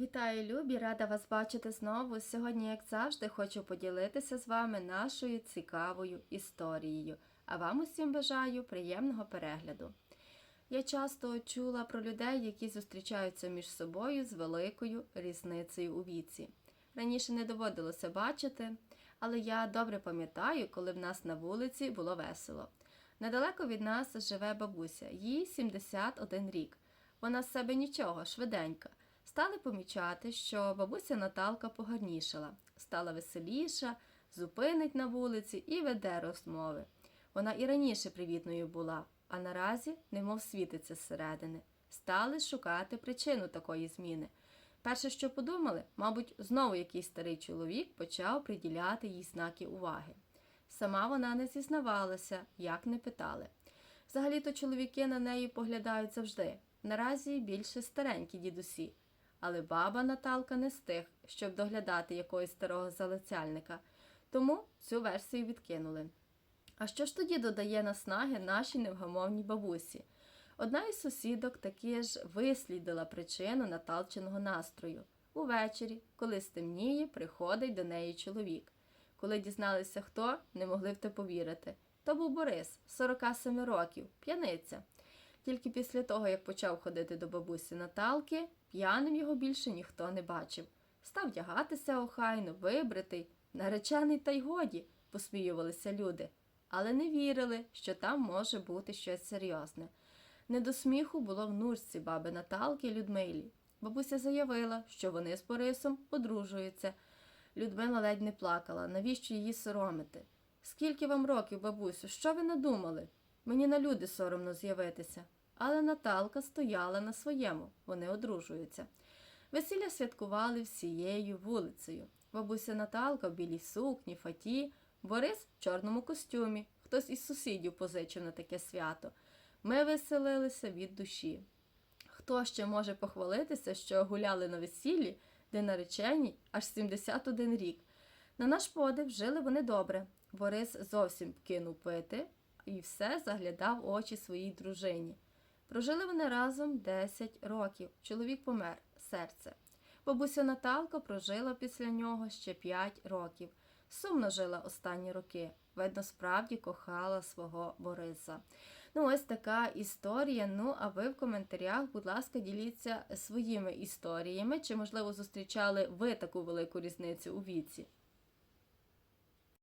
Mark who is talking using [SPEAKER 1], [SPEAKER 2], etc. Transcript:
[SPEAKER 1] Вітаю, любі! Рада вас бачити знову. Сьогодні, як завжди, хочу поділитися з вами нашою цікавою історією. А вам усім бажаю приємного перегляду. Я часто чула про людей, які зустрічаються між собою з великою різницею у віці. Раніше не доводилося бачити, але я добре пам'ятаю, коли в нас на вулиці було весело. Недалеко від нас живе бабуся, їй 71 рік. Вона з себе нічого, швиденька. Стали помічати, що бабуся Наталка погарнішала, стала веселіша, зупинить на вулиці і веде розмови. Вона і раніше привітною була, а наразі немов світиться зсередини. Стали шукати причину такої зміни. Перше, що подумали, мабуть, знову якийсь старий чоловік почав приділяти їй знаки уваги. Сама вона не зізнавалася, як не питали. Взагалі-то чоловіки на неї поглядають завжди. Наразі більше старенькі дідусі. Але баба Наталка не з тих, щоб доглядати якогось старого залицяльника, тому цю версію відкинули. А що ж тоді додає наснаги нашій невгамовній бабусі? Одна із сусідок таки ж вислідила причину Наталчиного настрою. Увечері, коли стемніє, приходить до неї чоловік. Коли дізналися, хто, не могли в те повірити. То був Борис, 47 років, п'яниця. Тільки після того, як почав ходити до бабусі Наталки, п'яним його більше ніхто не бачив. Став вдягатися охайно, вибритий, наречений та й годі, посміювалися люди, але не вірили, що там може бути щось серйозне. Не до сміху було в нурці баби Наталки Людмилі. Бабуся заявила, що вони з Борисом одружуються. Людмила ледь не плакала, навіщо її соромити? Скільки вам років, бабусю, що ви надумали? Мені на люди соромно з'явитися. Але Наталка стояла на своєму, вони одружуються. Весілля святкували всією вулицею. Бабуся Наталка в білій сукні, фаті, Борис в чорному костюмі. Хтось із сусідів позичив на таке свято. Ми веселилися від душі. Хто ще може похвалитися, що гуляли на весіллі, де наречені аж 71 рік? На наш подив жили вони добре. Борис зовсім кинув пити і все заглядав очі своїй дружині. Прожили вони разом 10 років. Чоловік помер, серце. Бабуся Наталка прожила після нього ще 5 років. Сумно жила останні роки. Видно, справді кохала свого Бориса. Ну, ось така історія. Ну, а ви в коментарях, будь ласка, діліться своїми історіями, чи, можливо, зустрічали ви таку велику різницю у віці.